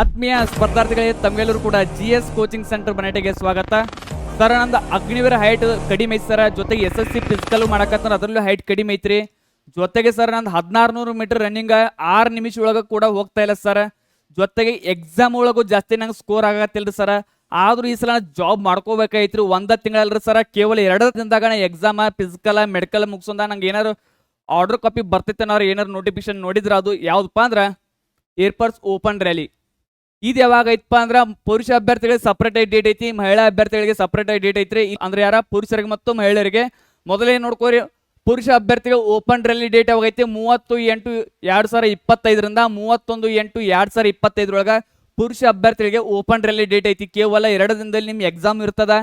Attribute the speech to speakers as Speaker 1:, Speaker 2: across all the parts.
Speaker 1: ಆತ್ಮೀಯ ಸ್ಪರ್ಧಾರ್ಥಿಗಳಿಗೆ ತಮಗೆಲ್ಲರೂ ಕೂಡ ಜಿ ಎಸ್ ಕೋಚಿಂಗ್ ಸೆಂಟರ್ ಮನೆಟಿಗೆ ಸ್ವಾಗತ. ಸರ್ ನಂದು ಅಗ್ನಿವೀರ ಹೈಟ್ ಕಡಿಮೆ ಐತಿ ಸರ್ ಜೊತೆಗೆ ಎಸ್ ಎಸ್ ಸಿ ಫಿಸಿಕಲ್ ಮಾಡಕತ್ತಾರ ಅದರಲ್ಲೂ ಹೈಟ್ ಕಡಿಮೆ ಐತ್ರಿ. ಜೊತೆಗೆ ಸರ್ ನಂದು ಹದಿನಾರು ನೂರು ಮೀಟರ್ ರನ್ನಿಂಗ್ ಆರು ನಿಮಿಷ ಒಳಗೆ ಕೂಡ ಹೋಗ್ತಾ ಇಲ್ಲ ಸರ್ ಜೊತೆಗೆ ಎಕ್ಸಾಮ್ ಒಳಗೂ ಜಾಸ್ತಿ ನಂಗೆ ಸ್ಕೋರ್ ಆಗತ್ತಿಲ್ರಿ ಸರ್ ಆದ್ರೂ ಈ ಸಲ ಜಾಬ್ ಮಾಡ್ಕೋಬೇಕಾಯ್ತ್ರಿ. ಒಂದ ತಿಂಗಳಲ್ರಿ ಸರ್ ಕೇವಲ ಎರಡು ದಿನದಾಗ ಎಕ್ಸಾಮ್ ಫಿಸಿಕಲ್ ಮೆಡಿಕಲ್ ಮುಗಿಸೋದ ನಂಗೆ ಏನಾರು ಆರ್ಡರ್ ಕಾಪಿ ಬರ್ತೈತೆ ಅನ್ನೋರು ಏನಾರು ನೋಟಿಫಿಕೇಶನ್ ನೋಡಿದ್ರೆ ಅದು ಯಾವ್ದಪ್ಪ ಅಂದ್ರೆ ಏರ್ಪೋರ್ಟ್ಸ್ ಓಪನ್ ರ್ಯಾಲಿ ಇದು ಯಾವಾಗ ಐತಪ್ಪ ಅಂದ್ರೆ ಪುರುಷ ಅಭ್ಯರ್ಥಿಗಳಿಗೆ ಸಪ್ರೇಟ್ ಆಗಿ ಡೇಟ್ ಐತಿ, ಮಹಿಳಾ ಅಭ್ಯರ್ಥಿಗಳಿಗೆ ಸಪ್ರೇಟ್ ಆಗಿ ಡೇಟ್ ಐತ್ರಿ. ಅಂದ್ರೆ ಯಾರ? ಪುರುಷರಿಗೆ ಮತ್ತು ಮಹಿಳೆಯರಿಗೆ. ಮೊದಲೇ ನೋಡ್ಕೋರಿ ಪುರುಷ ಅಭ್ಯರ್ಥಿಗಳು ಓಪನ್ ರ್ಯಾಲಿ ಡೇಟ್ ಯಾವಾಗ ಐತಿ? ಮೂವತ್ತು ಎಂಟು ಎರಡು ಸಾವಿರ ಇಪ್ಪತ್ತೈದರಿಂದ ಮೂವತ್ತೊಂದು ಎಂಟು ಎರಡು ಸಾವಿರ ಇಪ್ಪತ್ತೈದರೊಳಗ ಪುರುಷ ಅಭ್ಯರ್ಥಿಗಳಿಗೆ ಓಪನ್ ರ್ಯಾಲಿ ಡೇಟ್ ಐತಿ. ಕೇವಲ ಎರಡು ದಿನದಲ್ಲಿ ನಿಮ್ಗೆ ಎಕ್ಸಾಮ್ ಇರ್ತದ,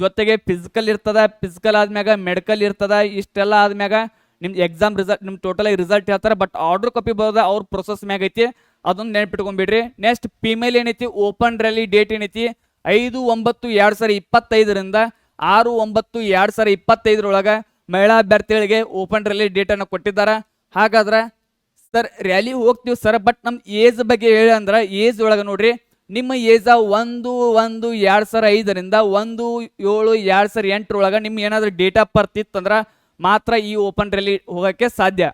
Speaker 1: ಜೊತೆಗೆ ಫಿಸಿಕಲ್ ಇರ್ತದ ಫಿಸಿಕಲ್ ಆದ್ಮ್ಯಾಗ ಮೆಡಿಕಲ್ ಇರ್ತದ, ಇಷ್ಟೆಲ್ಲ ಆದ್ಮ್ಯಾಗ ನಿಮ್ಮ ಎಕ್ಸಾಮ್ ರಿಸಲ್ಟ್ ನಿಮ್ಮ ಟೋಟಲ್ ರಿಸಲ್ಟ್ ಹೇಳ್ತಾರೆ. ಬಟ್ ಆರ್ಡರ್ ಕಾಪಿ ಬರೋದ ಅವ್ರ ಪ್ರೊಸೆಸ್ ಮ್ಯಾಗ ಐತಿ. ಅದನ್ನ ನೆನ್ಪಿಟ್ಕೊಂಡ್ಬಿಡ್ರಿ. ನೆಕ್ಸ್ಟ್ ಫಿಮೇಲ್ ಏನೈತಿ? ಓಪನ್ ರ್ಯಾಲಿ ಡೇಟ್ ಏನೈತಿ? ಐದು, ಒಂಬತ್ತು, ಎರಡು ಸಾವಿರ ಇಪ್ಪತ್ತೈದರಿಂದ ಆರು, ಒಂಬತ್ತು, ಎರಡು ಸಾವಿರ ಇಪ್ಪತ್ತೈದರೊಳಗೆ ಮಹಿಳಾ ಅಭ್ಯರ್ಥಿಗಳಿಗೆ ಓಪನ್ ರ್ಯಾಲಿ ಡೇಟನ್ನು ಕೊಟ್ಟಿದ್ದಾರೆ. ಹಾಗಾದ್ರೆ ಸರ್ ರ್ಯಾಲಿ ಹೋಗ್ತೀವಿ ಸರ್ ಬಟ್ ನಮ್ಮ ಏಜ್ ಬಗ್ಗೆ ಹೇಳಿ ಅಂದ್ರೆ ಏಜ್ ಒಳಗೆ ನೋಡ್ರಿ. ನಿಮ್ಮ ಏಜ ಒಂದು ಒಂದು, ಎರಡು ಸಾವಿರ ಐದರಿಂದ ಒಂದು, ಏಳು, ಎರಡು ಸಾವಿರ ಎಂಟರೊಳಗೆ ನಿಮ್ಮ ಏನಾದರೂ ಡೇಟ್ ಆಫ್ ಬರ್ತಿತ್ತಂದ್ರೆ ಮಾತ್ರ ಈ ಓಪನ್ ರ್ಯಾಲಿ ಹೋಗೋಕ್ಕೆ ಸಾಧ್ಯ.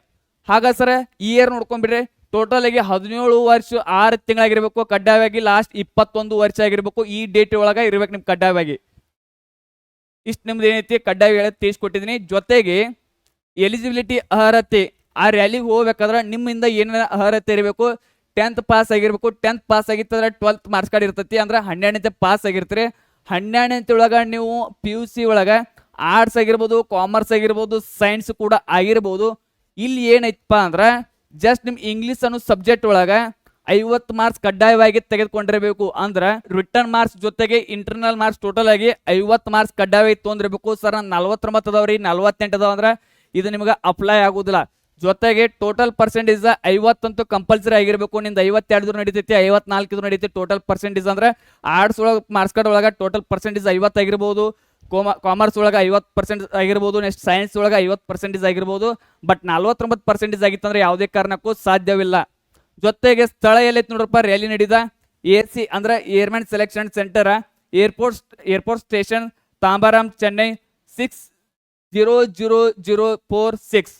Speaker 1: ಹಾಗ ಸರ್ ಈ ಇಯರ್ ನೋಡ್ಕೊಂಡ್ಬಿಡ್ರಿ. ಟೋಟಲ್ ಆಗಿ ಹದಿನೇಳು ವರ್ಷ, ಆರು ತಿಂಗಳಾಗಿರ್ಬೇಕು, ಕಡ್ಡಾಯವಾಗಿ ಲಾಸ್ಟ್ ಇಪ್ಪತ್ತೊಂದು ವರ್ಷ ಆಗಿರ್ಬೇಕು, ಈ ಡೇಟ್ ಒಳಗೆ ಇರ್ಬೇಕು ನಿಮ್ಗೆ ಕಡ್ಡಾಯವಾಗಿ. ಇಷ್ಟು ನಿಮ್ದು ಏನೈತಿ? ಕಡ್ಡಾಯ ಹೇಳಿ ತಿಳಿಸ್ಕೊಟ್ಟಿದ್ದೀನಿ ಜೊತೆಗೆ ಎಲಿಜಿಬಿಲಿಟಿ ಅರ್ಹತೆ, ಆ ರ್ಯಾಲಿಗೆ ಹೋಗ್ಬೇಕಾದ್ರೆ ನಿಮ್ಮಿಂದ ಏನೇನು ಅರ್ಹತೆ ಇರಬೇಕು? ಟೆಂತ್ ಪಾಸ್ ಆಗಿರ್ಬೇಕು. ಟೆಂತ್ ಪಾಸ್ ಆಗಿತ್ತಂದ್ರೆ ಟ್ವೆಲ್ತ್ ಮಾರ್ಕ್ಸ್ ಕಾರ್ಡ್ ಇರ್ತೈತಿ. ಅಂದ್ರೆ ಹನ್ನೆರಡನೇ ಪಾಸ್ ಆಗಿರ್ತೀರಿ. ಹನ್ನೆರಡನೇ ಒಳಗೆ ನೀವು ಪಿ ಯು ಸಿ ಒಳಗೆ ಆರ್ಟ್ಸ್ ಆಗಿರ್ಬೋದು ಕಾಮರ್ಸ್ ಆಗಿರ್ಬೋದು ಸೈನ್ಸ್ ಕೂಡ ಆಗಿರ್ಬೋದು. ಇಲ್ಲಿ ಏನೈತಪ್ಪ ಅಂದ್ರೆ ಜಸ್ಟ್ ನಿಮ್ ಇಂಗ್ಲಿಷ್ ಅನ್ನೋ ಸಬ್ಜೆಕ್ಟ್ ಒಳಗೆ ಐವತ್ತು ಮಾರ್ಕ್ಸ್ ಕಡ್ಡಾಯವಾಗಿ ತೆಗೆದುಕೊಂಡಿರಬೇಕು. ಅಂದ್ರೆ ರಿಟರ್ನ್ ಮಾರ್ಕ್ಸ್ ಜೊತೆಗೆ ಇಂಟರ್ನಲ್ ಮಾರ್ಕ್ಸ್ ಟೋಟಲ್ ಆಗಿ ಐವತ್ತು ಮಾರ್ಕ್ಸ್ ಕಡ್ಡಾಯವಾಗಿ ತೊಗೊಂಡಿರ್ಬೇಕು ಸರ್ ನಲ್ವತ್ತೊಂಬತ್ತು ಅದಾವ್ರಿ ನಲ್ವತ್ತೆಂಟು ಅದಾವ ಅಂದ್ರೆ ಇದು ನಿಮ್ಗೆ ಅಪ್ಲೈ ಆಗೋದಿಲ್ಲ. ಜೊತೆಗೆ ಟೋಟಲ್ ಪರ್ಸೆಂಟೇಜ್ ಐವತ್ತಂತೂ ಕಂಪಲ್ಸರಿ ಆಗಿರ್ಬೇಕು. ನಿಂದ ಐವತ್ತೆರಡು ನಡೀತೈತಿ, ಐವತ್ನಾಲ್ಕು ನಡೀತಿ ಟೋಟಲ್ ಪರ್ಸೆಂಟೇಜ್ ಅಂದ್ರೆ ಆರ್ಟ್ಸ್ ಒಳಗೆ ಮಾರ್ಕ್ಸ್ ಕಾರ್ಡ್ ಒಳಗೆ ಟೋಟಲ್ ಪರ್ಸೆಂಟೇಜ್ ಐವತ್ತಾಗಿರ್ಬೋದು ಕೋಮ ಕಾಮರ್ಸ್ ಒಳಗೆ ಐವತ್ತು ಪರ್ಸೆಂಟ್ ಆಗಿರ್ಬೋದು ನೆಕ್ಸ್ಟ್ ಸೈನ್ಸ್ ಒಳಗೆ ಐವತ್ತು ಪರ್ಸೆಂಟೇಜ್ ಆಗಿರ್ಬೋದು ಬಟ್ ನಲ್ವತ್ತೊಂಬತ್ತು ಪರ್ಸೆಂಟೇಜ್ ಆಗಿತ್ತಂದ್ರೆ ಯಾವುದೇ ಕಾರಣಕ್ಕೂ ಸಾಧ್ಯವಿಲ್ಲ. ಜೊತೆಗೆ ಸ್ಥಳ ಎಲ್ಲೈತಿ ನೋಡ್ರಪ್ಪ ರ್ಯಾಲಿ ನಡೀದ. ಎ ಸಿ ಅಂದ್ರೆ airman selection centre airport airport station Tambaram, Chennai six zero zero zero four six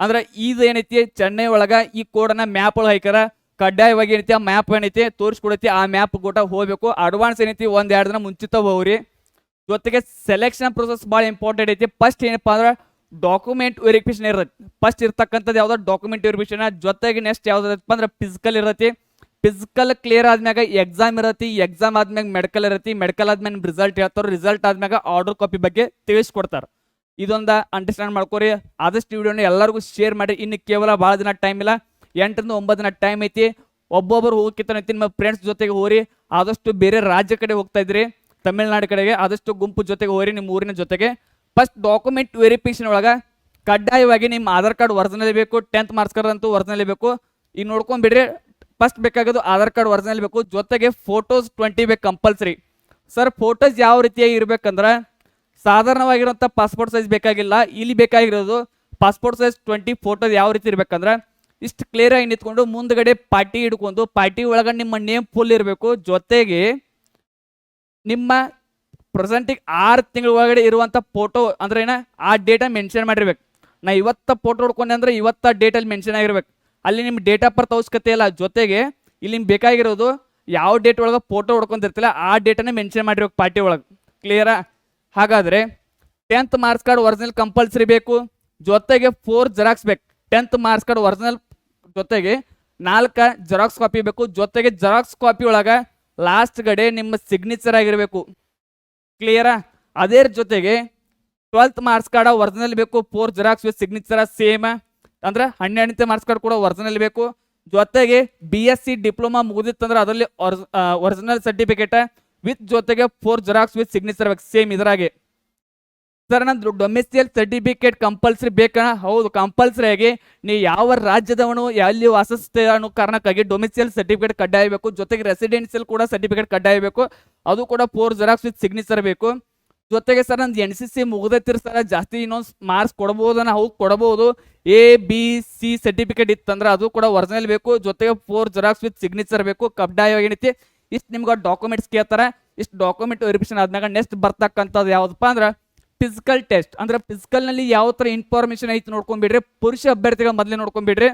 Speaker 1: ಅಂದ್ರೆ ಇದು ಏನೈತಿ, ಚೆನ್ನೈ ಒಳಗ ಈ ಕೋಡನ್ನ ಮ್ಯಾಪ್ ಒಳಗೆ ಹಾಕ್ಯಾರ. ಕಡ್ಡಾಯವಾಗಿ ಏನೈತಿ, ಆ ಮ್ಯಾಪ್ ಏನೈತಿ, ತೋರಿಸ್ಕೊಡೈತಿ, ಆ ಮ್ಯಾಪ್ ಕೂಡ ಹೋಗ್ಬೇಕು. ಅಡ್ವಾನ್ಸ್ ಏನೈತಿ, ಒಂದ್ ಎರಡು ದಿನ ಮುಂಚಿತ ಹೋಗ್ರಿ. ಜೊತೆಗೆ ಸೆಲೆಕ್ಷನ್ ಪ್ರೊಸೆಸ್ ಭಾಳ ಇಂಪಾರ್ಟೆಂಟ್ ಐತಿ. ಫಸ್ಟ್ ಏನಪ್ಪಾ ಅಂದ್ರೆ ಡಾಕ್ಯುಮೆಂಟ್ ವೆರಿಫಿಕೇಶನ್ ಇರತ್ತೆ. ಫಸ್ಟ್ ಇರ್ತಕ್ಕಂಥದ್ದು ಯಾವುದೋ ಡಾಕ್ಯುಮೆಂಟ್ ವೆರಿಫಿಕೇಶನ್ ಜೊತೆಗೆ ನೆಕ್ಸ್ಟ್ ಯಾವ್ದಪ್ಪ ಅಂದ್ರೆ ಫಿಸಿಕಲ್ ಇರತ್ತೆ. ಫಿಸಿಕಲ್ ಕ್ಲಿಯರ್ ಆದ್ಮ್ಯಾಗ ಎಕ್ಸಾಮ್ ಇರತ್ತೆ. ಎಕ್ಸಾಮ್ ಆದ್ಮ್ಯಾಗ ಮೆಡಿಕಲ್ ಇರತ್ತೆ. ಮೆಡಿಕಲ್ ಆದ್ಮೇಲೆ ರಿಸಲ್ಟ್ ಹೇಳ್ತಾರೆ ರಿಸಲ್ಟ್ ಆದ್ಮ್ಯಾಗ ಆರ್ಡರ್ ಕಾಪಿ ಬಗ್ಗೆ ತಿಳಿಸ್ಕೊಡ್ತಾರೆ. ಇದೊಂದು ಅಂಡರ್ಸ್ಟ್ಯಾಂಡ್ ಮಾಡ್ಕೋರಿ. ಆದಷ್ಟು ವಿಡಿಯೋನ ಎಲ್ಲರಿಗೂ ಶೇರ್ ಮಾಡಿ. ಇನ್ನು ಕೇವಲ ಭಾಳ ದಿನ ಟೈಮ್ ಇಲ್ಲ. ಎಂಟರಿಂದ ಒಂಬತ್ತು ದಿನ ಟೈಮ್ ಐತಿ. ಒಬ್ಬೊಬ್ಬರು ಹೋಗಿತ್ತ ನಿಮ್ಮ ಫ್ರೆಂಡ್ಸ್ ಜೊತೆಗೆ ಹೋರಿ. ಆದಷ್ಟು ಬೇರೆ ರಾಜ್ಯ ಕಡೆ ಹೋಗ್ತಾ ಇದ್ರಿ. ತಮಿಳ್ನಾಡು ಕಡೆಗೆ ಆದಷ್ಟು ಗುಂಪು ಜೊತೆಗೆ ಹೋರಿ, ನಿಮ್ಮ ಊರಿನ ಜೊತೆಗೆ. ಫಸ್ಟ್ ಡಾಕ್ಯುಮೆಂಟ್ ವೆರಿಫಿಕೇಶನ್ ಒಳಗೆ ಕಡ್ಡಾಯವಾಗಿ ನಿಮ್ಮ ಆಧಾರ್ ಕಾರ್ಡ್ ಒರಿಜಿನಲ್ ಬೇಕು ಟೆಂತ್ ಮಾರ್ಕ್ಸ್ ಕಾರ್ಡ್ ಅಂತೂ ಒರಿಜಿನಲ್ ಬೇಕು. ಈಗ ನೋಡ್ಕೊಂಡ್ಬಿಡ್ರಿ ಫಸ್ಟ್ ಬೇಕಾಗೋದು ಆಧಾರ್ ಕಾರ್ಡ್ ಒರಿಜಿನಲ್ ಬೇಕು, ಜೊತೆಗೆ ಫೋಟೋಸ್ ಟ್ವೆಂಟಿ ಬೇಕು ಕಂಪಲ್ಸರಿ ಸರ್ ಫೋಟೋಸ್ ಯಾವ ರೀತಿಯಾಗಿ ಇರಬೇಕಂದ್ರೆ ಸಾಧಾರಣವಾಗಿರುವಂಥ ಪಾಸ್ಪೋರ್ಟ್ ಸೈಜ್ ಬೇಕಾಗಿಲ್ಲ, ಇಲ್ಲಿ ಬೇಕಾಗಿರೋದು ಪಾಸ್ಪೋರ್ಟ್ ಸೈಜ್ ಟ್ವೆಂಟಿ ಫೋಟೋಸ್ ಯಾವ ರೀತಿ ಇರಬೇಕಂದ್ರೆ, ಇಷ್ಟು ಕ್ಲಿಯರ್ ಆಗಿ ನಿಂತ್ಕೊಂಡು ಮುಂದ್ಗಡೆ ಪಾರ್ಟಿ ಹಿಡ್ಕೊಂಡು, ಪಾರ್ಟಿ ಒಳಗೆ ನಿಮ್ಮ ನೇಮ್ ಫುಲ್ ಇರಬೇಕು. ಜೊತೆಗೆ ನಿಮ್ಮ ಪ್ರೆಸೆಂಟಿಗೆ ಆರು ತಿಂಗಳ ಒಳಗಡೆ ಇರುವಂಥ ಫೋಟೋ ಅಂದ್ರೆ ಏನ? ಆ ಡೇಟ ಮೆನ್ಷನ್ ಮಾಡಿರ್ಬೇಕು. ನಾ ಇವತ್ತ ಫೋಟೋ ಹೊಡ್ಕೊಂಡೆ ಅಂದ್ರೆ ಇವತ್ತ ಡೇಟಲ್ಲಿ ಮೆನ್ಷನ್ ಆಗಿರ್ಬೇಕು. ಅಲ್ಲಿ ನಿಮ್ಮ ಡೇಟ್ ಆಫ್ ಬರ್ತ್ ಅವಶ್ಯಕತೆ ಇಲ್ಲ. ಜೊತೆಗೆ ಇಲ್ಲಿ ನಿಮ್ಗೆ ಬೇಕಾಗಿರೋದು ಯಾವ ಡೇಟ್ ಒಳಗೆ ಫೋಟೋ ಹೊಡ್ಕೊಂಡಿರ್ತಿಲ್ಲ ಆ ಡೇಟನ್ನ ಮೆನ್ಷನ್ ಮಾಡಿರ್ಬೇಕು ಪಾರ್ಟಿ ಒಳಗೆ. ಕ್ಲಿಯರಾ ಹಾಗಾದರೆ tenth marks card original compulsory ಬೇಕು. ಜೊತೆಗೆ ಫೋರ್ ಜೆರಾಕ್ಸ್ ಬೇಕು. ಟೆಂತ್ ಮಾರ್ಕ್ಸ್ ಕಾರ್ಡ್ ಒರಿಜಿನಲ್ ಜೊತೆಗೆ ನಾಲ್ಕು ಜೆರಾಕ್ಸ್ ಕಾಪಿ ಬೇಕು. ಜೊತೆಗೆ ಜೆರಾಕ್ಸ್ ಕಾಪಿ ಒಳಗೆ ಲಾಸ್ಟ್ ಗಡೆ ನಿಮ್ಮ ಸಿಗ್ನೇಚರ್ ಆಗಿರಬೇಕು. ಕ್ಲಿಯರಾ ಅದೇ ಜೊತೆಗೆ ಟ್ವೆಲ್ತ್ ಮಾರ್ಕ್ಸ್ ಕಾರ್ಡ್ ಒರಿಜಿನಲ್ ಬೇಕು four xerox with signature same ಅಂದ್ರೆ ಹನ್ನೆರಡನೇ ಮಾರ್ಕ್ಸ್ ಕಾರ್ಡ್ ಕೂಡ ಒರಿಜಿನಲ್ ಬೇಕು. ಜೊತೆಗೆ ಬಿ ಎಸ್ ಸಿ ಡಿಪ್ಲೊಮಾ ಮುಗಿದಿತ್ತಂದ್ರೆ ಅದರಲ್ಲಿ ಒರಿಜಿನಲ್ ಸರ್ಟಿಫಿಕೇಟ್ ವಿತ್ ಜೊತೆಗೆ ಫೋರ್ ಜೆರಾಕ್ಸ್ ವಿತ್ ಸಿಗ್ನೇಚರ್ ಬೇಕು ಸೇಮ್ ಇದರಾಗೆ. ಸರ್, ನಂದು ಡೊಮೆಸ್ಟಿಯಲ್ ಸರ್ಟಿಫಿಕೇಟ್ ಕಂಪಲ್ಸರಿ ಬೇಕಾ ಹೌದು ಕಂಪಲ್ಸರಿ ಆಗಿ ನೀವು ಯಾವ ರಾಜ್ಯದವನು, ಎಲ್ಲಿ ವಾಸಿಸ್ತೆ ಅನ್ನೋ ಕಾರಣಕ್ಕಾಗಿ ಡೊಮೆಸ್ಟಿಯಲ್ ಸರ್ಟಿಫಿಕೇಟ್ ಕಡ್ಡಾಯ ಬೇಕು. ಜೊತೆಗೆ ರೆಸಿಡೆನ್ಸಿಯಲ್ ಕೂಡ ಸರ್ಟಿಫಿಕೇಟ್ ಕಡ್ಡಾಯ ಬೇಕು. ಅದು ಕೂಡ ಫೋರ್ ಜೆರಾಕ್ಸ್ ವಿತ್ ಸಿಗ್ನೇಚರ್ ಬೇಕು. ಜೊತೆಗೆ ಸರ್, ನಂದು ಎನ್ ಸಿ ಸಿ ಮುಗ್ದೈತಿರಿ ಸರ್, ಜಾಸ್ತಿ ಇನ್ನೊಂದು ಮಾರ್ಕ್ಸ್ ಕೊಡ್ಬೋದನ್ನ ಹೌದು, ಕೊಡ್ಬೋದು. ಎ ಬಿ ಸಿ ಸರ್ಟಿಫಿಕೇಟ್ ಇತ್ತಂದ್ರೆ ಅದು ಕೂಡ ಒರಿಜಿನಲ್ ಬೇಕು. ಜೊತೆಗೆ ಫೋರ್ ಜೆರಾಕ್ಸ್ ವಿತ್ ಸಿಗ್ನೇಚರ್ ಬೇಕು. ಕಡ್ಡಾಯವಾಗಿ ಏನೈತಿ? ಇಷ್ಟು ನಿಮ್ಗೆ ಡಾಕ್ಯುಮೆಂಟ್ಸ್ ಕೇಳ್ತಾರೆ. ಇಷ್ಟು ಡಾಕ್ಯುಮೆಂಟ್ ವೆರಿಫಿಕೇಶನ್ ಆದಾಗ ನೆಕ್ಸ್ಟ್ ಬರ್ತಕ್ಕಂಥದ್ದು ಯಾವುದಪ್ಪ ಅಂದ್ರೆ ಫಿಸಿಕಲ್ ಟೆಸ್ಟ್ ಅಂದ್ರೆ ಫಿಸಿಕಲ್ನಲ್ಲಿ ಯಾವ ಥರ ಇನ್ಫಾರ್ಮೇಷನ್ ಐತಿ ನೋಡ್ಕೊಂಡ್ಬಿಡ್ರಿ. ಪುರುಷ ಅಭ್ಯರ್ಥಿಗಳ ಮೊದಲೇ ನೋಡ್ಕೊಂಡ್ಬಿಡ್ರಿ.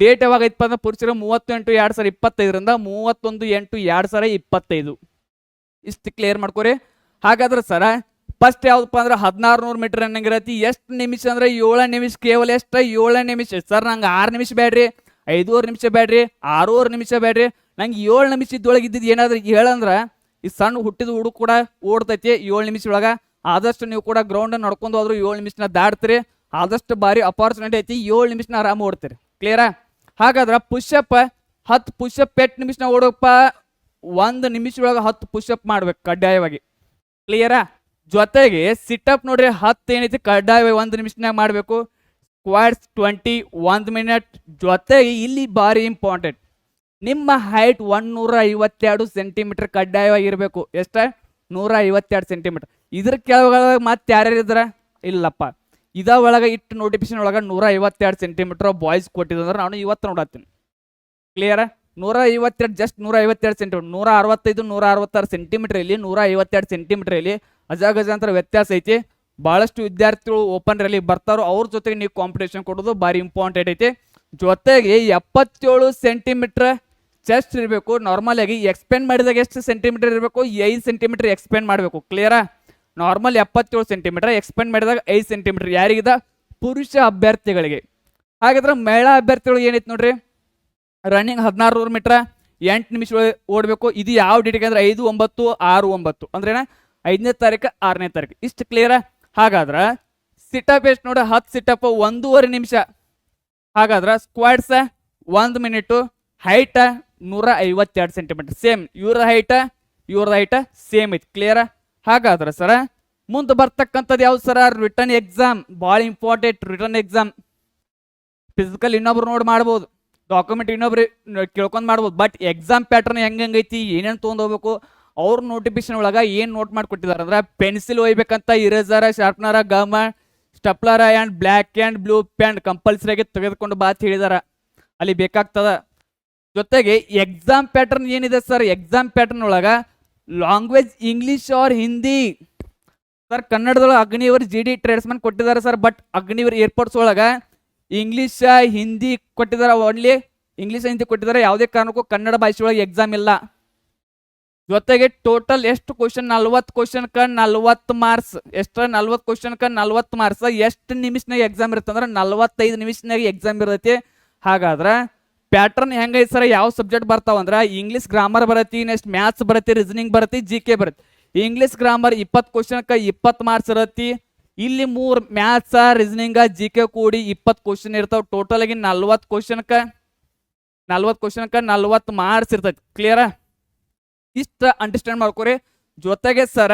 Speaker 1: ಡೇಟ್ ಯಾವಾಗ ಐತಪ್ಪ ಅಂದ್ರೆ ಪುರುಷರ ಮೂವತ್ತೆಂಟು ಎರಡು ಸಾವಿರ ಇಪ್ಪತ್ತೈದರಿಂದ ಮೂವತ್ತೊಂದು ಎಂಟು ಎರಡು ಸಾವಿರ ಇಪ್ಪತ್ತೈದು. ಇಷ್ಟು ಕ್ಲಿಯರ್ ಮಾಡ್ಕೊರಿ. ಹಾಗಾದ್ರೆ ಸರ ಫಸ್ಟ್ ಯಾವ್ದಪ್ಪ ಅಂದ್ರೆ ಹದಿನಾರು ನೂರು ಮೀಟರ್ ರನ್ನಿಂಗ್ ಎಷ್ಟು ನಿಮಿಷ ಅಂದ್ರೆ ಏಳು ನಿಮಿಷ, ಕೇವಲ ಎಷ್ಟು? ಏಳು ನಿಮಿಷ. ಸರ್ ನಂಗೆ ಆರು ನಿಮಿಷ ಬೇಡ್ರಿ ಐದೂವರೆ ನಿಮಿಷ ಬೇಡ್ರಿ ಆರೂವರೆ ನಿಮಿಷ ಬೇಡ್ರಿ ನಂಗೆ ಏಳು ನಿಮಿಷ ಇದ್ದೊಳಗೆ ಇದ್ದಿದ್ದು ಏನಾದ್ರೂ ಹೇಳಂದ್ರೆ ಈ ಸಣ್ಣ ಹುಟ್ಟಿದ ಹುಡುಗ ಕೂಡ ಓಡ್ತೈತಿ ಏಳು ನಿಮಿಷ ಒಳಗೆ. ಆದಷ್ಟು ನೀವು ಕೂಡ ಗ್ರೌಂಡ್ ನಡ್ಕೊಂಡು ಹೋದ್ರು ಏಳು ನಿಮಿಷನ ದಾಡ್ತೀರಿ ಆದಷ್ಟು ಬಾರಿ ಅಪಾರ್ಚುನಿಟಿ ಐತಿ, ಏಳು ನಿಮಿಷನ ಆರಾಮ ಓಡ್ತೀರಿ. ಕ್ಲಿಯರಾ ಹಾಗಾದ್ರೆ ಪುಷಪ್ ಹತ್ತು ಪುಷಪ್ ಎಟ್ಟು ನಿಮಿಷನ ಓಡೋಪ್ಪ? ಒಂದು ನಿಮಿಷ ಒಳಗೆ ಹತ್ತು ಪುಷಪ್ ಮಾಡ್ಬೇಕು ಕಡ್ಡಾಯವಾಗಿ. ಕ್ಲಿಯರಾ ಜೊತೆಗೆ ಸಿಟಪ್ ನೋಡ್ರಿ, ಹತ್ತು ಏನೈತಿ, ಕಡ್ಡಾಯವಾಗಿ ಒಂದು ನಿಮಿಷನಾಗ ಮಾಡಬೇಕು. ಸ್ಕ್ವಾಡ್ಸ್ ಟ್ವೆಂಟಿ ಒಂದು ಮಿನಿಟ್ ಜೊತೆಗೆ ಇಲ್ಲಿ ಭಾರಿ ಇಂಪಾರ್ಟೆಂಟ್ ನಿಮ್ಮ ಹೈಟ್ ಒನ್ನೂರ ಐವತ್ತೆರಡು ಸೆಂಟಿಮೀಟರ್ ಕಡ್ಡಾಯವಾಗಿರಬೇಕು ಎಷ್ಟ? ನೂರ ಐವತ್ತೆರಡು ಸೆಂಟಿಮೀಟರ್ ಇದ್ರ ಕೆಳಗೆ ಮತ್ತೆ ಯಾರ್ಯಾರು ಇದ್ರ? ಇಲ್ಲಪ್ಪ. ಇದ ಒಳಗೆ ಇಟ್ಟು ನೋಟಿಫಿಕೇಶನ್ ಒಳಗೆ ನೂರ ಐವತ್ತೆರಡು ಸೆಂಟಿಮೀಟರ್ ಬಾಯ್ಸ್ ಕೊಟ್ಟಿದ್ರೆ ನಾನು ಇವತ್ತು ನೋಡತ್ತೀನಿ. ಕ್ಲಿಯರ ನೂರ ಐವತ್ತೆರಡು ಜಸ್ಟ್ ನೂರ ಐವತ್ತೆರಡು ಸೆಂಟಿಮೀಟರ್ ನೂರ ಅರವತ್ತೈದು ನೂರ ಅರವತ್ತಾರು ಸೆಂಟಿಮೀಟರ್ ಇಲ್ಲಿ. ನೂರ ಐವತ್ತೆರಡು ಸೆಂಟಿಮೀಟರ್ ಇಲ್ಲಿ ಅಜಾಗಜಾಂತರ ವ್ಯತ್ಯಾಸ ಐತಿ. ಭಾಳಷ್ಟು ವಿದ್ಯಾರ್ಥಿಗಳು ಓಪನ್ ರ್ಯಾಲಿ ಬರ್ತಾರೋ ಅವ್ರ ಜೊತೆಗೆ ನೀವು ಕಾಂಪಿಟೇಷನ್ ಕೊಡೋದು ಭಾರಿ ಇಂಪಾರ್ಟೆಂಟ್ ಐತಿ. ಜೊತೆಗೆ ಎಪ್ಪತ್ತೇಳು ಸೆಂಟಿಮೀಟ್ರ್ ಚೆಸ್ಟ್ ಇರಬೇಕು. ನಾರ್ಮಲ್ ಆಗಿ ಎಕ್ಸ್ಪೆಂಡ್ ಮಾಡಿದಾಗ ಎಷ್ಟು ಸೆಂಟಿಮೀಟರ್ ಇರಬೇಕು? ಐದು ಸೆಂಟಿಮೀಟರ್ ಎಕ್ಸ್ಪೆಂಡ್ ಮಾಡಬೇಕು. ಕ್ಲಿಯರಾ ನಾರ್ಮಲ್ ಎಪ್ಪತ್ತೇಳು ಸೆಂಟಿಮೀಟರ್ ಎಕ್ಸ್ಪೆಂಡ್ ಮಾಡಿದಾಗ ಐದು ಸೆಂಟಿಮೀಟರ್ ಯಾರಿಗಿದ? ಪುರುಷ ಅಭ್ಯರ್ಥಿಗಳಿಗೆ. ಹಾಗಾದ್ರೆ ಮಹಿಳಾ ಅಭ್ಯರ್ಥಿಗಳು ಏನೈತೆ ನೋಡ್ರಿ? ರನ್ನಿಂಗ್ ಹದಿನಾರು ನೂರು ಮೀಟ್ರ್ ಎಂಟು ನಿಮಿಷ ಓಡಬೇಕು. ಇದು ಯಾವ ಡೇಟಿಗೆ ಅಂದ್ರೆ ಐದು, ಒಂಬತ್ತು, ಆರು, ಒಂಬತ್ತು. ಅಂದ್ರೆ ಐದನೇ ತಾರೀಕು, ಆರನೇ ತಾರೀಕು. ಇಷ್ಟು ಕ್ಲಿಯರ ಹಾಗಾದ್ರೆ ಸಿಟಪ್ ಎಷ್ಟು ನೋಡಿ? ಹತ್ತು ಸಿಟಪ್ ಒಂದೂವರೆ ನಿಮಿಷ. ಹಾಗಾದ್ರೆ ಸ್ಕ್ವಾಡ್ಸ ಒಂದು ಮಿನಿಟು ಹೈಟ ನೂರ ಐವತ್ತೆರಡು ಸೆಂಟಿಮೀಟರ್ ಸೇಮ್ ಇವ್ರ ಹೈಟ ಇವ್ರದ ಹೈಟ ಸೇಮ್ ಐತಿ. ಕ್ಲಿಯರ ಹಾಗಾದ್ರೆ ಸರ ಮುಂದೆ ಬರ್ತಕ್ಕಂಥದ್ದು ಯಾವ್ದು ಸರ ರಿಟರ್ನ್ ಎಕ್ಸಾಮ್ ಭಾಳ ಇಂಪಾರ್ಟೆಂಟ್ ರಿಟರ್ನ್ ಎಕ್ಸಾಮ್ ಫಿಸಿಕಲ್ ಇನ್ನೊಬ್ರು ನೋಡಿ ಮಾಡ್ಬೋದು ಡಾಕ್ಯುಮೆಂಟ್ ಇನ್ನೊಬ್ರು ಕೇಳ್ಕೊಂಡು ಮಾಡ್ಬೋದು ಬಟ್ ಎಕ್ಸಾಮ್ ಪ್ಯಾಟರ್ನ್ ಹೆಂಗ್ ಹೆಂಗೈತಿ ಏನೇನು ತೊಗೊಂಡೋಗ್ಬೇಕು ಅವ್ರ ನೋಟಿಫಿಕೇಶನ್ ಒಳಗ ಏನು ನೋಟ್ ಮಾಡ್ಕೊಟ್ಟಿದ್ದಾರೆ? ಅಂದ್ರೆ pencil ಒಯ್ಬೇಕಂತ eraser sharpener gum stapler and black and blue pen compulsory ಆಗಿ ತೆಗೆದುಕೊಂಡು ಬಾತ್ ಹೇಳಿದಾರ. ಅಲ್ಲಿ ಬೇಕಾಗ್ತದ. ಜೊತೆಗೆ ಎಕ್ಸಾಮ್ ಪ್ಯಾಟರ್ನ್ ಏನಿದೆ ಸರ್ ಎಕ್ಸಾಮ್ ಪ್ಯಾಟರ್ನ್ ಒಳಗ language English or Hindi sir ಕನ್ನಡದೊಳಗೆ Agniveer G D tradesman ಕೊಟ್ಟಿದ್ದಾರೆ ಸರ್ ಬಟ್ ಅಗ್ನಿವರ್ ಏರ್ಪೋರ್ಟ್ಸ್ ಒಳಗೆ ಇಂಗ್ಲಿಷ್ ಹಿಂದಿ ಕೊಟ್ಟಿದ್ದಾರೆ ಓನ್ಲಿ ಇಂಗ್ಲಿಷ್ ಹಿಂದಿ ಕೊಟ್ಟಿದ್ದಾರೆ, ಯಾವುದೇ ಕಾರಣಕ್ಕೂ ಕನ್ನಡ ಭಾಷೆ ಒಳಗೆ ಎಕ್ಸಾಮ್ ಇಲ್ಲ. ಜೊತೆಗೆ ಟೋಟಲ್ ಎಷ್ಟು ಕ್ವಶನ್ ನಲ್ವತ್ತು ಕ್ವಶನ್ಕ ನಲ್ವತ್ತು ಮಾರ್ಕ್ಸ್ ಎಷ್ಟ ನಲ್ವತ್ತು ಕ್ವಶನ್ಕ ನಲ್ವತ್ತು ಮಾರ್ಕ್ಸ್ ಎಷ್ಟು ನಿಮಿಷನಾಗ ಎಕ್ಸಾಮ್ ಇರುತ್ತೆ ಅಂದ್ರೆ ನಲ್ವತ್ತೈದು ನಿಮಿಷನಾಗ ಎಕ್ಸಾಮ್ ಇರುತ್ತೆ. ಹಾಗಾದ್ರೆ ಪ್ಯಾಟರ್ನ್ ಹೆಂಗೈತೆ ಸರ್, ಯಾವ ಸಬ್ಜೆಕ್ಟ್ ಬರ್ತಾವ ಅಂದ್ರೆ ಇಂಗ್ಲಿಷ್ ಗ್ರಾಮರ್ ಬರತಿ ನೆಕ್ಸ್ಟ್ ಮ್ಯಾಥ್ಸ್ ಬರತಿ ರೀಸನಿಂಗ್ ಬರತಿ ಜಿ ಕೆ ಬರತ್ತೆ. ಇಂಗ್ಲಿಷ್ ಗ್ರಾಮರ್ ಇಪ್ಪತ್ತು ಕ್ವಶನ್ಕ ಇಪ್ಪತ್ತು ಮಾರ್ಕ್ಸ್ ಇರತಿ ಇಲ್ಲಿ ಮೂರು ಮ್ಯಾಥ್ಸ ರೀಸನಿಂಗ ಜಿ ಕೆ ಕೂಡಿ ಇಪ್ಪತ್ತು ಕ್ವಶನ್ ಇರ್ತಾವ. ಟೋಟಲ್ ಆಗಿ ನಲ್ವತ್ತು ಕ್ವಶನ್ಕ ನಲ್ವತ್ತು ಕ್ವಶನ್ಕ ನಲ್ವತ್ತು ಮಾರ್ಕ್ಸ್ ಇರ್ತೈತಿ. ಕ್ಲಿಯರ ಇಷ್ಟ ಅಂಡರ್ಸ್ಟ್ಯಾಂಡ್ ಮಾಡ್ಕೋರಿ. ಜೊತೆಗೆ ಸರ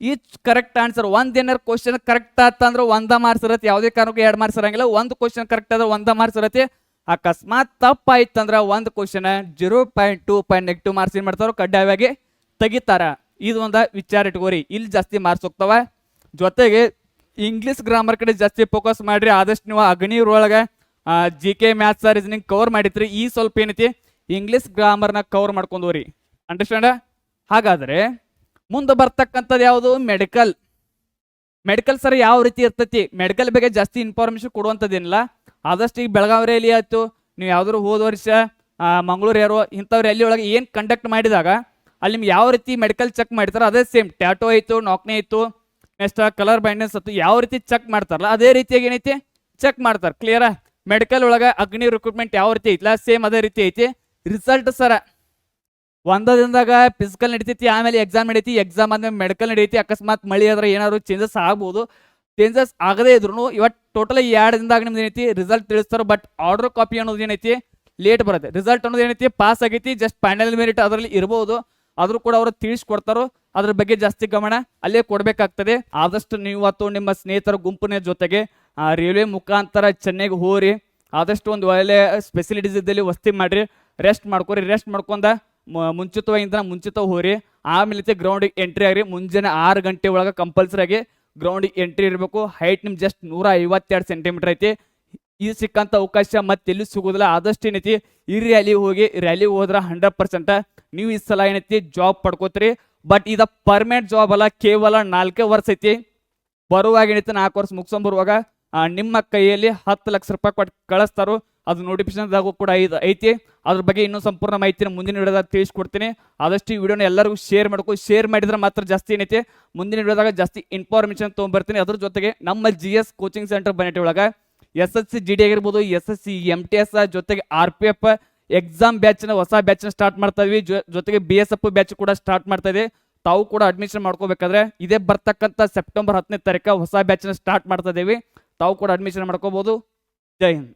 Speaker 1: ಈ ಕರೆಕ್ಟ್ ಆನ್ಸರ್ ಒಂದ್ ಏನಾರ ಕ್ವಶನ್ ಕರೆಕ್ಟ್ ಆತಂದ್ರೆ ಒಂದ ಮಾರ್ಕ್ಸ್ ಇರತ್ತೆ. ಯಾವುದೇ ಕಾರಣಕ್ಕೂ ಎರಡು ಮಾರ್ಕ್ಸ್ ಇರಂಗಿಲ್ಲ. ಒಂದು ಕ್ವಶನ್ ಕರೆಕ್ಟ್ ಆದ್ರೆ ಒಂದ ಮಾರ್ಕ್ಸ್ ಇರತ್ತೆ. ಅಕಸ್ಮಾತ್ ತಪ್ಪಾಯ್ತಂದ್ರೆ ಒಂದು question zero point two point negative marks ಏನು ಮಾಡ್ತಾರೋ ಕಡ್ಡಾಯವಾಗಿ ತೆಗಿತಾರ. ಇದು ಒಂದು ವಿಚಾರ ಇಟ್ಕೋರಿ. ಇಲ್ಲಿ ಜಾಸ್ತಿ ಮಾರ್ಕ್ಸ್ ಹೋಗ್ತಾವ. ಜೊತೆಗೆ ಇಂಗ್ಲಿಷ್ ಗ್ರಾಮರ್ ಕಡೆ ಜಾಸ್ತಿ ಫೋಕಸ್ ಮಾಡ್ರಿ. ಆದಷ್ಟು ನೀವು ಅಗ್ನಿರೊಳಗೆ G K maths reasoning cover ಮಾಡಿತ್ರಿ ಈ ಸ್ವಲ್ಪ ಏನೈತಿ? ಇಂಗ್ಲಿಷ್ ಗ್ರಾಮರ್ನ ಕವರ್ ಮಾಡ್ಕೊಂಡವ್ರಿ ಅಂಡರ್ಸ್ಟ್ಯಾಂಡ ಹಾಗಾದ್ರೆ ಮುಂದೆ ಬರ್ತಕ್ಕಂಥದ್ದು ಯಾವುದು? ಮೆಡಿಕಲ್ ಮೆಡಿಕಲ್ ಸರ್ ಯಾವ ರೀತಿ ಇರ್ತೈತಿ? ಮೆಡಿಕಲ್ ಬಗ್ಗೆ ಜಾಸ್ತಿ ಇನ್ಫಾರ್ಮೇಶನ್ ಕೊಡುವಂಥದ್ದೇನಿಲ್ಲ ಆದಷ್ಟು ಈಗ ಬೆಳಗಾವಿ ಎಲ್ಲಿ ಆಯಿತು? ನೀವು ಯಾವ್ದಾದ್ರು ಹೋದ ವರ್ಷ ಮಂಗಳೂರು ಯಾರೋ ಇಂಥವ್ರು ರ್ಯಾಲಿ ಒಳಗೆ ಏನು ಕಂಡಕ್ಟ್ ಮಾಡಿದಾಗ ಅಲ್ಲಿ ನಿಮ್ಗೆ ಯಾವ ರೀತಿ ಮೆಡಿಕಲ್ ಚೆಕ್ ಮಾಡ್ತಾರೆ ಅದೇ ಸೇಮ್ ಟ್ಯಾಟೋ ಆಯಿತು ನಾಕ್ನೆ ಆಯಿತು ನೆಕ್ಸ್ಟ್ ಕಲರ್ ಬ್ಯಾಂಡೆನ್ಸ್ ಆಯ್ತು, ಯಾವ ರೀತಿ ಚೆಕ್ ಮಾಡ್ತಾರಲ್ಲ, ಅದೇ ರೀತಿಯಾಗಿ ಏನೈತಿ? ಚೆಕ್ ಮಾಡ್ತಾರೆ. ಕ್ಲಿಯರಾ ಮೆಡಿಕಲ್ ಒಳಗೆ ಅಗ್ನಿ ರಿಕ್ರೂಟ್ಮೆಂಟ್ ಯಾವ ರೀತಿ ಐತಿಲ್ಲ ಸೇಮ್ ಅದೇ ರೀತಿ ಐತಿ. Result sir. ಒಂದ ದಿನದಾಗ ಫಿಸಿಕಲ್ ನಡೀತೈತಿ, ಆಮೇಲೆ ಎಕ್ಸಾಮ್ ನಡೀತಿ ಎಕ್ಸಾಮ್ ಆದ್ಮೇಲೆ ಮೆಡಿಕಲ್ ನಡೀತಿ, ಅಕಸ್ಮಾತ್ ಮಳಿ ಆದ್ರೆ ಏನಾದ್ರು ಚೇಂಜಸ್ ಆಗ್ಬೋದು. ಚೇಂಜಸ್ ಆಗದೇ ಇದ್ರು ಇವತ್ತು ಟೋಟಲ್ ಎರಡು ದಿನದಾಗ ನಿಮ್ದು ಏನೈತಿ? ರಿಸಲ್ಟ್ ತಿಳಿಸ್ತಾರೆ ಬಟ್ ಆರ್ಡರ್ ಕಾಪಿ ಅನ್ನೋದು ಏನೈತಿ? ಲೇಟ್ ಬರುತ್ತೆ. ರಿಸಲ್ಟ್ ಅನ್ನೋದು ಏನೈತಿ? ಪಾಸ್ ಆಗೈತಿ ಜಸ್ಟ್ ಫೈನಲ್ ಮೆರಿಟ್ ಅದರಲ್ಲಿ ಇರ್ಬೋದು. ಆದರೂ ಕೂಡ ಅವರು ತಿಳಿಸ್ಕೊಡ್ತಾರೋ, ಅದ್ರ ಬಗ್ಗೆ ಜಾಸ್ತಿ ಗಮನ ಅಲ್ಲೇ ಕೊಡಬೇಕಾಗ್ತದೆ. ಆದಷ್ಟು ನೀವು ಅಥವಾ ನಿಮ್ಮ ಸ್ನೇಹಿತರ ಗುಂಪಿನ ಜೊತೆಗೆ ರೈಲ್ವೆ ಮುಖಾಂತರ ಚೆನ್ನೈಗೆ ಹೋರಿ. ಆದಷ್ಟು ಒಂದು ಒಳ್ಳೆ ಸ್ಪೆಸಿಲಿಟೀಸ್ ಇದ್ದಲ್ಲಿ ವಸ್ತಿ ಮಾಡ್ರಿ. ರೆಸ್ಟ್ ಮಾಡ್ಕೊರಿ. ರೆಸ್ಟ್ ಮಾಡ್ಕೊಂಡ ಮುಂಚಿತವಾಗಿಂದ ಮುಂಚಿತ ಹೋರಿ. ಆಮೇಲೆ ಗ್ರೌಂಡಿಗೆ ಎಂಟ್ರಿ ಆಗ್ರಿ. ಮುಂಜಾನೆ ಆರು ಗಂಟೆ ಒಳಗೆ ಕಂಪಲ್ಸರಿ ಆಗಿ ಗ್ರೌಂಡಿಗೆ ಎಂಟ್ರಿ ಇರಬೇಕು. ಹೈಟ್ ನಿಮ್ಗೆ ಜಸ್ಟ್ ನೂರ ಐವತ್ತೆರಡು ಸೆಂಟಿಮೀಟರ್ ಐತಿ. ಈ ಸಿಕ್ಕಂಥ ಅವಕಾಶ ಮತ್ತೆ ಸಿಗೋದಿಲ್ಲ, ಆದಷ್ಟು ಏನೈತಿ, ಈ ರ್ಯಾಲಿ ಹೋಗಿ ರ್ಯಾಲಿ ಹೋದ್ರೆ ಹಂಡ್ರೆಡ್ ಪರ್ಸೆಂಟ್ ನೀವು ಈ ಸಲ ಏನೈತಿ ಜಾಬ್ ಪಡ್ಕೋತೀರಿ. ಬಟ್ ಇದು ಪರ್ಮನೆಂಟ್ ಜಾಬ್ ಅಲ್ಲ, ಕೇವಲ ನಾಲ್ಕೇ ವರ್ಷ ಐತಿ. ಬರುವಾಗ ಏನೈತಿ, ನಾಲ್ಕು ವರ್ಷ ಮುಗಿಸ್ಕೊಂಡ್ ಬರುವಾಗ ನಿಮ್ಮ ಕೈಯಲ್ಲಿ ಹತ್ತು ಲಕ್ಷ ರೂಪಾಯಿ ಕೊಟ್ಟು ಕಳಿಸ್ತಾರೋ. ಅದು ನೋಟಿಫಿಕೇಶನ್ದಾಗೂ ಕೂಡ ಐದು ಐತಿ. ಅದ್ರ ಬಗ್ಗೆ ಇನ್ನೂ ಸಂಪೂರ್ಣ ಮಾಹಿತಿನ ಮುಂದಿನ ವಿಡಿಯೋದಾಗ ತಿಳಿಸ್ಕೊಡ್ತೀನಿ. ಆದಷ್ಟು ಈ ವಿಡಿಯೋನ ಎಲ್ಲರಿಗೂ ಶೇರ್ ಮಾಡ್ಕೊ ಶೇರ್ ಮಾಡಿದ್ರೆ ಮಾತ್ರ ಜಾಸ್ತಿ ಏನೈತಿ. ಮುಂದಿನ ವಿಡಿಯೋದಾಗ ಜಾಸ್ತಿ ಇನ್ಫಾರ್ಮೇಷನ್ ತೊಗೊಂಬರ್ತೀನಿ. ಅದ್ರ ಜೊತೆಗೆ ನಮ್ಮ ಜಿ ಎಸ್ ಕೋಚಿಂಗ್ ಸೆಂಟರ್ ಬನ್ನಿಟ್ಟಿ ಒಳಗೆ. S S C G D ಆಗಿರ್ಬೋದು S S C M T S ಜೊತೆಗೆ ಆರ್ ಪಿ ಎಫ್ ಎಕ್ಸಾಮ್ ಬ್ಯಾಚ್ನ ಹೊಸ ಬ್ಯಾಚ್ನ ಸ್ಟಾರ್ಟ್ ಮಾಡ್ತಾ ಇದ್ವಿ. ಜೊತೆಗೆ ಬಿ ಎಸ್ ಎಫ್ ಬ್ಯಾಚ್ ಕೂಡ ಸ್ಟಾರ್ಟ್ ಮಾಡ್ತಾ ಇದೆ. ತಾವು ಕೂಡ ಅಡ್ಮಿಷನ್ ಮಾಡ್ಕೋಬೇಕಾದ್ರೆ ಇದೇ ಬರ್ತಕ್ಕಂಥ ಸೆಪ್ಟೆಂಬರ್ ಹತ್ತನೇ ತಾರೀಕು ಹೊಸ ಬ್ಯಾಚ್ನ ಸ್ಟಾರ್ಟ್ ಮಾಡ್ತಾ ಇದ್ದೀವಿ ತಾವು ಕೂಡ ಅಡ್ಮಿಷನ್ ಮಾಡ್ಕೋಬೋದು. ಜೈ ಹಿಂದ್.